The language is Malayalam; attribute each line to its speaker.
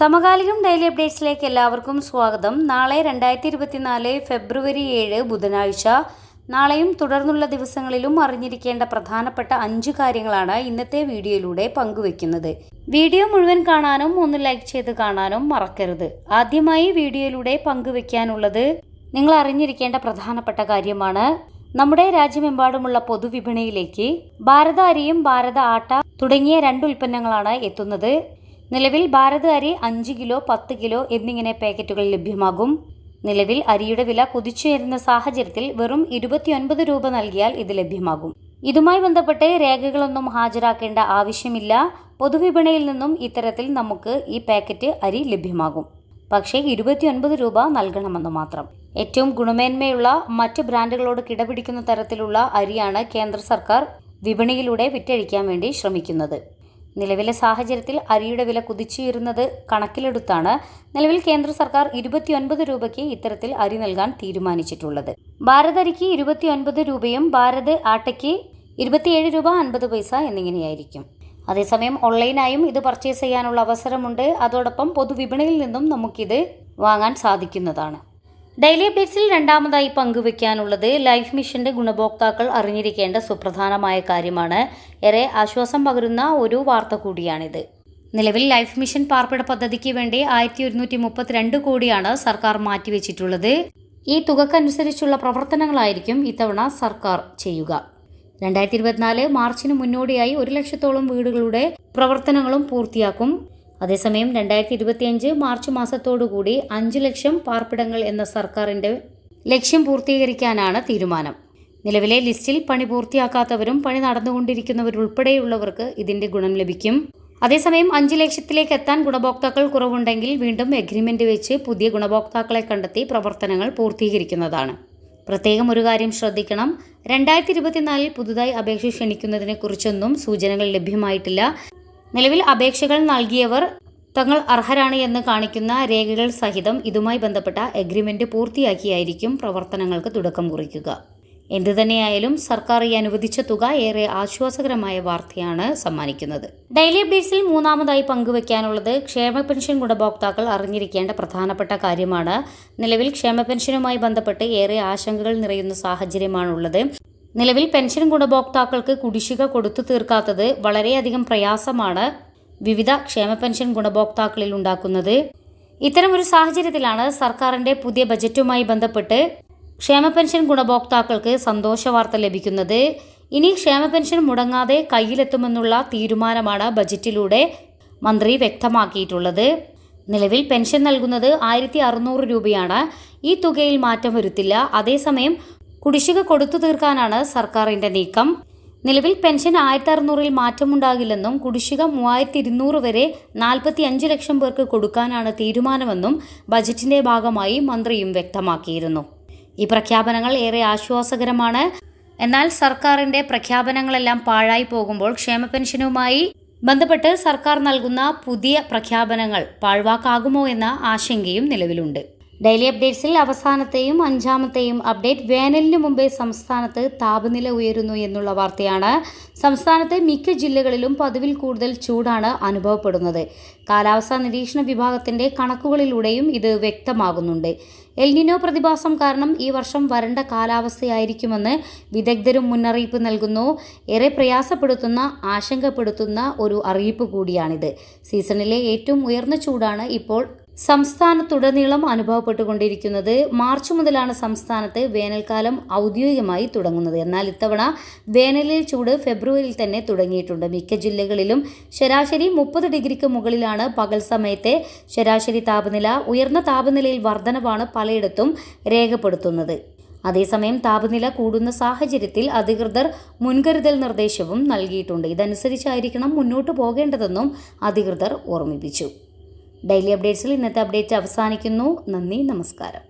Speaker 1: സമകാലികം ഡെയിലി അപ്ഡേറ്റ്സിലേക്ക് എല്ലാവർക്കും സ്വാഗതം. നാളെ രണ്ടായിരത്തി ഇരുപത്തിനാല് ഫെബ്രുവരി ഏഴ് ബുധനാഴ്ച. നാളെയും തുടർന്നുള്ള ദിവസങ്ങളിലും അറിഞ്ഞിരിക്കേണ്ട പ്രധാനപ്പെട്ട അഞ്ച് കാര്യങ്ങളാണ് ഇന്നത്തെ വീഡിയോയിലൂടെ പങ്കുവെക്കുന്നത്. വീഡിയോ മുഴുവൻ കാണാനും ഒന്ന് ലൈക്ക് ചെയ്ത് കാണാനും മറക്കരുത്. ആദ്യമായി വീഡിയോയിലൂടെ പങ്കുവെക്കാനുള്ളത് നിങ്ങൾ അറിഞ്ഞിരിക്കേണ്ട പ്രധാനപ്പെട്ട കാര്യമാണ്. നമ്മുടെ രാജ്യമെമ്പാടുമുള്ള പൊതുവിപണിയിലേക്ക് ഭാരത അരിയും ഭാരത ആട്ട തുടങ്ങിയ രണ്ട് ഉൽപ്പന്നങ്ങളാണ് എത്തുന്നത്. നിലവിൽ ഭാരത് അരി അഞ്ച് കിലോ പത്ത് കിലോ എന്നിങ്ങനെ പാക്കറ്റുകൾ ലഭ്യമാകും. നിലവിൽ അരിയുടെ വില കുതിച്ചുയരുന്ന സാഹചര്യത്തിൽ വെറും ഇരുപത്തിയൊൻപത് രൂപ നൽകിയാൽ ഇത് ലഭ്യമാകും. ഇതുമായി ബന്ധപ്പെട്ട് രേഖകളൊന്നും ഹാജരാക്കേണ്ട ആവശ്യമില്ല. പൊതുവിപണിയിൽ നിന്നും ഇത്തരത്തിൽ നമുക്ക് ഈ പാക്കറ്റ് അരി ലഭ്യമാകും. പക്ഷേ ഇരുപത്തിയൊൻപത് രൂപ നൽകണമെന്ന് മാത്രം. ഏറ്റവും ഗുണമേന്മയുള്ള മറ്റ് ബ്രാൻഡുകളോട് കിടപിടിക്കുന്ന തരത്തിലുള്ള അരിയാണ് കേന്ദ്ര സർക്കാർ വിപണിയിലൂടെ വിറ്റഴിക്കാൻ വേണ്ടി ശ്രമിക്കുന്നത്. നിലവിലെ സാഹചര്യത്തിൽ അരിയുടെ വില കുതിച്ചുയരുന്നത് കണക്കിലെടുത്താണ് നിലവിൽ കേന്ദ്ര സർക്കാർ ഇരുപത്തിയൊൻപത് രൂപയ്ക്ക് ഇത്തരത്തിൽ അരി നൽകാൻ തീരുമാനിച്ചിട്ടുള്ളത്. ഭാരത് അരിക്ക് ഇരുപത്തിയൊൻപത് രൂപയും ഭാരത് ആട്ടയ്ക്ക് ഇരുപത്തിയേഴ് രൂപ അൻപത് പൈസ എന്നിങ്ങനെയായിരിക്കും. അതേസമയം ഓൺലൈനായും ഇത് പർച്ചേസ് ചെയ്യാനുള്ള അവസരമുണ്ട്. അതോടൊപ്പം പൊതുവിപണിയിൽ നിന്നും നമുക്കിത് വാങ്ങാൻ സാധിക്കുന്നതാണ്. ഡെയിലി അപ്ഡേറ്റ്സിൽ രണ്ടാമതായി പങ്കുവയ്ക്കാനുള്ളത് ലൈഫ് മിഷന്റെ ഗുണഭോക്താക്കൾ അറിഞ്ഞിരിക്കേണ്ട സുപ്രധാനമായ കാര്യമാണ്. ഏറെ ആശ്വാസം പകരുന്ന ഒരു വാർത്ത കൂടിയാണിത്. നിലവിൽ ലൈഫ് മിഷൻ പാർപ്പിട പദ്ധതിക്ക് വേണ്ടി ആയിരത്തി ഒരുന്നൂറ്റി മുപ്പത്തിരണ്ട് കോടിയാണ് സർക്കാർ മാറ്റിവെച്ചിട്ടുള്ളത്. ഈ തുകക്കനുസരിച്ചുള്ള പ്രവർത്തനങ്ങളായിരിക്കും ഇത്തവണ സർക്കാർ ചെയ്യുക. രണ്ടായിരത്തി ഇരുപത്തിനാല് മാർച്ചിന് മുന്നോടിയായി ഒരു ലക്ഷത്തോളം വീടുകളുടെ പ്രവർത്തനങ്ങളും പൂർത്തിയാക്കും. അതേസമയം രണ്ടായിരത്തി ഇരുപത്തിയഞ്ച് മാർച്ച് മാസത്തോടുകൂടി അഞ്ച് ലക്ഷം പാർപ്പിടങ്ങൾ എന്ന സർക്കാരിന്റെ ലക്ഷ്യം പൂർത്തീകരിക്കാനാണ് തീരുമാനം. നിലവിലെ ലിസ്റ്റിൽ പണി പൂർത്തിയാക്കാത്തവരും പണി നടന്നുകൊണ്ടിരിക്കുന്നവരുൾപ്പെടെയുള്ളവർക്ക് ഇതിന്റെ ഗുണം ലഭിക്കും. അതേസമയം അഞ്ച് ലക്ഷത്തിലേക്ക് എത്താൻ ഗുണഭോക്താക്കൾ കുറവുണ്ടെങ്കിൽ വീണ്ടും എഗ്രിമെന്റ് വെച്ച് പുതിയ ഗുണഭോക്താക്കളെ കണ്ടെത്തി പ്രവർത്തനങ്ങൾ പൂർത്തീകരിക്കുന്നതാണ്. പ്രത്യേകം ഒരു കാര്യം ശ്രദ്ധിക്കണം. രണ്ടായിരത്തി ഇരുപത്തിനാലിൽ പുതുതായി അപേക്ഷ ക്ഷണിക്കുന്നതിനെ കുറിച്ചൊന്നും സൂചനകൾ ലഭ്യമായിട്ടില്ല. നിലവിൽ അപേക്ഷകൾ നൽകിയവർ തങ്ങൾ അർഹരാണ് എന്ന് കാണിക്കുന്ന രേഖകൾ സഹിതം ഇതുമായി ബന്ധപ്പെട്ട എഗ്രിമെന്റ് പൂർത്തിയാക്കിയായിരിക്കും പ്രവർത്തനങ്ങൾക്ക് തുടക്കം കുറിക്കുക. എന്തുതന്നെയായാലും സർക്കാർ ഈ അനുവദിച്ച തുക ഏറെ ആശ്വാസകരമായ വാർത്തയാണ് സമ്മാനിക്കുന്നത്. ഡെയിലി അപ്ഡേറ്റ്സിൽ മൂന്നാമതായി പങ്കുവെക്കാനുള്ളത് ക്ഷേമ പെൻഷൻ ഗുണഭോക്താക്കൾ അറിഞ്ഞിരിക്കേണ്ട പ്രധാനപ്പെട്ട കാര്യമാണ്. നിലവിൽ ക്ഷേമ പെൻഷനുമായി ബന്ധപ്പെട്ട് ഏറെ ആശങ്കകൾ നിറയുന്ന സാഹചര്യമാണുള്ളത്. നിലവിൽ പെൻഷൻ ഗുണഭോക്താക്കൾക്ക് കുടിശ്ശിക കൊടുത്തു തീർക്കാത്തത് വളരെയധികം പ്രയാസമാണ് വിവിധ ക്ഷേമ പെൻഷൻ ഗുണഭോക്താക്കളിൽ ഉണ്ടാക്കുന്നത്. ഇത്തരമൊരു സാഹചര്യത്തിലാണ് സർക്കാരിന്റെ പുതിയ ബജറ്റുമായി ബന്ധപ്പെട്ട് ക്ഷേമ പെൻഷൻ ഗുണഭോക്താക്കൾക്ക് സന്തോഷ വാർത്ത ലഭിക്കുന്നത്. ഇനി ക്ഷേമ പെൻഷൻ മുടങ്ങാതെ കയ്യിലെത്തുമെന്നുള്ള തീരുമാനമാണ് ബജറ്റിലൂടെ മന്ത്രി വ്യക്തമാക്കിയിട്ടുള്ളത്. നിലവിൽ പെൻഷൻ നൽകുന്നത് ആയിരത്തി അറുന്നൂറ് രൂപയാണ്. ഈ തുകയിൽ മാറ്റം വരുത്തില്ല. അതേസമയം കുടിശ്ശിക കൊടുത്തു തീർക്കാനാണ് സർക്കാരിന്റെ നീക്കം. നിലവിൽ പെൻഷൻ ആയിരത്തി അറുന്നൂറിൽ മാറ്റമുണ്ടാകില്ലെന്നും കുടിശ്ശിക മൂവായിരത്തി ഇരുന്നൂറ് വരെ നാൽപ്പത്തി അഞ്ച് ലക്ഷം പേർക്ക് കൊടുക്കാനാണ് തീരുമാനമെന്നും ബജറ്റിന്റെ ഭാഗമായി മന്ത്രിയും വ്യക്തമാക്കിയിരുന്നു. ഈ പ്രഖ്യാപനങ്ങൾ ഏറെ ആശ്വാസകരമാണ്. എന്നാൽ സർക്കാരിന്റെ പ്രഖ്യാപനങ്ങളെല്ലാം പാഴായി പോകുമ്പോൾ ക്ഷേമ പെൻഷനുമായി ബന്ധപ്പെട്ട് സർക്കാർ നൽകുന്ന പുതിയ പ്രഖ്യാപനങ്ങൾ പാഴ്വാക്കാകുമോ എന്ന ആശങ്കയും നിലവിലുണ്ട്. ഡെയിലി അപ്ഡേറ്റ്സിൽ അവസാനത്തെയും അഞ്ചാമത്തെയും അപ്ഡേറ്റ് വേനലിന് മുമ്പേ സംസ്ഥാനത്ത് താപനില ഉയരുന്നു എന്നുള്ള വാർത്തയാണ്. സംസ്ഥാനത്തെ മിക്ക ജില്ലകളിലും പതിവിൽ കൂടുതൽ ചൂടാണ് അനുഭവപ്പെടുന്നത്. കാലാവസ്ഥാ നിരീക്ഷണ വിഭാഗത്തിന്റെ കണക്കുകളിലൂടെയും ഇത് വ്യക്തമാകുന്നുണ്ട്. എൽനിനോ പ്രതിഭാസം കാരണം ഈ വർഷം വരണ്ട കാലാവസ്ഥയായിരിക്കുമെന്ന് വിദഗ്ധരും മുന്നറിയിപ്പ് നൽകുന്നു. ഏറെ പ്രയാസപ്പെടുത്തുന്ന ആശങ്കപ്പെടുത്തുന്ന ഒരു അറിയിപ്പ് കൂടിയാണിത്. സീസണിലെ ഏറ്റവും ഉയർന്ന ചൂടാണ് ഇപ്പോൾ സംസ്ഥാനത്തുടനീളം അനുഭവപ്പെട്ടുകൊണ്ടിരിക്കുന്നത് മാർച്ച് മുതലാണ് സംസ്ഥാനത്ത് വേനൽക്കാലം ഔദ്യോഗികമായി തുടങ്ങുന്നത്. എന്നാൽ ഇത്തവണ വേനലിൽ ചൂട് ഫെബ്രുവരിയിൽ തന്നെ തുടങ്ങിയിട്ടുണ്ട്. മിക്ക ജില്ലകളിലും ശരാശരി മുപ്പത് ഡിഗ്രിക്ക് മുകളിലാണ് പകൽ സമയത്തെ ശരാശരി താപനില. ഉയർന്ന താപനിലയിൽ വർധനവാണ് പലയിടത്തും രേഖപ്പെടുത്തുന്നത്. അതേസമയം താപനില കൂടുന്ന സാഹചര്യത്തിൽ അധികൃതർ മുൻകരുതൽ നിർദ്ദേശവും നൽകിയിട്ടുണ്ട്. ഇതനുസരിച്ചായിരിക്കണം മുന്നോട്ട് പോകേണ്ടതെന്നും അധികൃതർ ഓർമ്മിപ്പിച്ചു. ഡെയിലി അപ്ഡേറ്റ്സിൽ ഇന്നത്തെ അപ്ഡേറ്റ് അവസാനിക്കുന്നു. നന്ദി നമസ്കാരം.